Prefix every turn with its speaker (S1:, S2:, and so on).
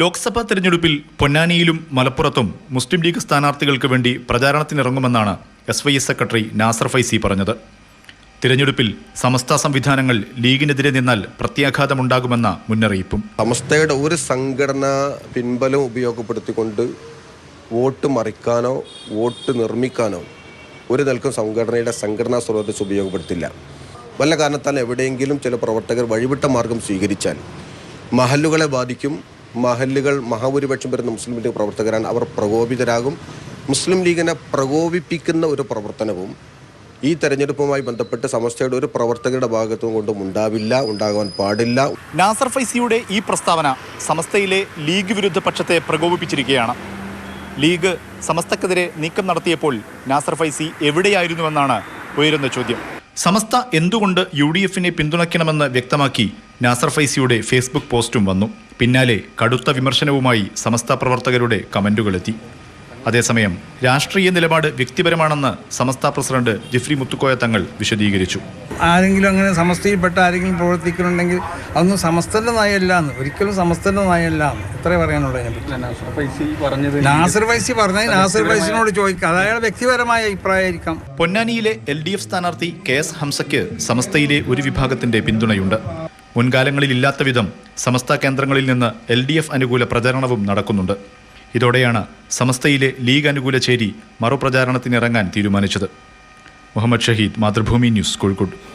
S1: ലോക്സഭാ തെരഞ്ഞെടുപ്പിൽ പൊന്നാനിയിലും മലപ്പുറത്തും മുസ്ലിം ലീഗ് സ്ഥാനാർത്ഥികൾക്ക് വേണ്ടി പ്രചാരണത്തിനിറങ്ങുമെന്നാണ് S Y S secretary Nasar Faizy പറഞ്ഞത്. തിരഞ്ഞെടുപ്പിൽ സമസ്ത സംവിധാനങ്ങൾ ലീഗിനെതിരെ നിന്നാൽ പ്രത്യാഘാതമുണ്ടാകുമെന്ന മുന്നറിയിപ്പും.
S2: സമസ്തയുടെ ഒരു സംഘടന പിൻബലം ഉപയോഗപ്പെടുത്തിക്കൊണ്ട് വോട്ട് മറിക്കാനോ വോട്ട് നിർമ്മിക്കാനോ ഒരു നിൽക്കും സംഘടനയുടെ സംഘടനാ സ്രോതസ് ഉപയോഗപ്പെടുത്തില്ല. വല്ല കാരണത്താൽ എവിടെയെങ്കിലും ചില പ്രവർത്തകർ വഴിവിട്ട മാർഗം സ്വീകരിച്ചാൽ മഹല്ലുകളെ ബാധിക്കും മഹല്ലുകൾ മഹാഭൂരിപക്ഷം വരുന്ന മുസ്ലിം ലീഗ് പ്രവർത്തകരാണ്. അവർ പ്രകോപിതരാകും. മുസ്ലിം ലീഗിനെ പ്രകോപിപ്പിക്കുന്ന ഒരു പ്രവർത്തനവും ഈ തെരഞ്ഞെടുപ്പുമായി ബന്ധപ്പെട്ട് സമസ്തയുടെ ഒരു പ്രവർത്തകരുടെ ഭാഗത്തും കൊണ്ടും ഉണ്ടാവില്ല ഉണ്ടാകാൻ പാടില്ല.
S1: നാസർ ഫൈസിയുടെ ഈ പ്രസ്താവന സമസ്തയിലെ ലീഗ് വിരുദ്ധ പക്ഷത്തെ പ്രകോപിപ്പിച്ചിരിക്കുകയാണ്. ലീഗ് സമസ്തക്കെതിരെ നീക്കം നടത്തിയപ്പോൾ നാസർ ഫൈസി എവിടെയായിരുന്നുവെന്നാണ് ഉയരുന്ന ചോദ്യം. സമസ്ത എന്തുകൊണ്ട് യു ഡി എഫിനെ പിന്തുണയ്ക്കണമെന്ന് വ്യക്തമാക്കി നാസർ ഫൈസിയുടെ ഫേസ്ബുക്ക് പോസ്റ്റും വന്നു. പിന്നാലെ കടുത്ത വിമർശനവുമായി സമസ്ത പ്രവർത്തകരുടെ കമന്റുകളെത്തി. അതേസമയം രാഷ്ട്രീയ നിലപാട് വ്യക്തിപരമാണെന്ന് സമസ്ത പ്രസിഡന്റ് ജിഫ്രി മുത്തുക്കോയ തങ്ങൾ വിശദീകരിച്ചു.
S3: ആരെങ്കിലും അങ്ങനെ സമസ്തയിൽപ്പെട്ട ആരെങ്കിലും പ്രവർത്തിക്കുന്നുണ്ടെങ്കിൽ അതൊന്നും സമസ്തന്റെ നയമല്ല എന്ന് ഒരിക്കലും സമസ്തന്റെ നയമല്ല എന്ന് എത്രേ പറയാനുള്ളൂ അതിനെപ്പറ്റി
S4: നാസർ വൈസി പറഞ്ഞത്
S3: നാസർ ഫൈസി പറഞ്ഞാൽ നാസർ ഫൈസിനോട് ചോദിക്കാം അത് അയാളുടെ വ്യക്തിപരമായ അഭിപ്രായമായിരിക്കാം.
S1: പൊന്നാനിയിലെ എൽ ഡി എഫ് സ്ഥാനാർത്ഥി കെ എസ് ഹംസയ്ക്ക് സമസ്തയിലെ ഒരു വിഭാഗത്തിന്റെ പിന്തുണയുണ്ട്. മുൻകാലങ്ങളിൽ ഇല്ലാത്ത വിധം സമസ്ത കേന്ദ്രങ്ങളിൽ നിന്ന് എൽ ഡി എഫ് അനുകൂല പ്രചരണവും നടക്കുന്നുണ്ട്. ഇതോടെയാണ് സമസ്തയിലെ ലീഗ് അനുകൂല ചേരി മറുപ്രചാരണത്തിനിറങ്ങാൻ തീരുമാനിച്ചത്. മുഹമ്മദ് ഷഹീദ് മാതൃഭൂമി ന്യൂസ് കോഴിക്കോട്.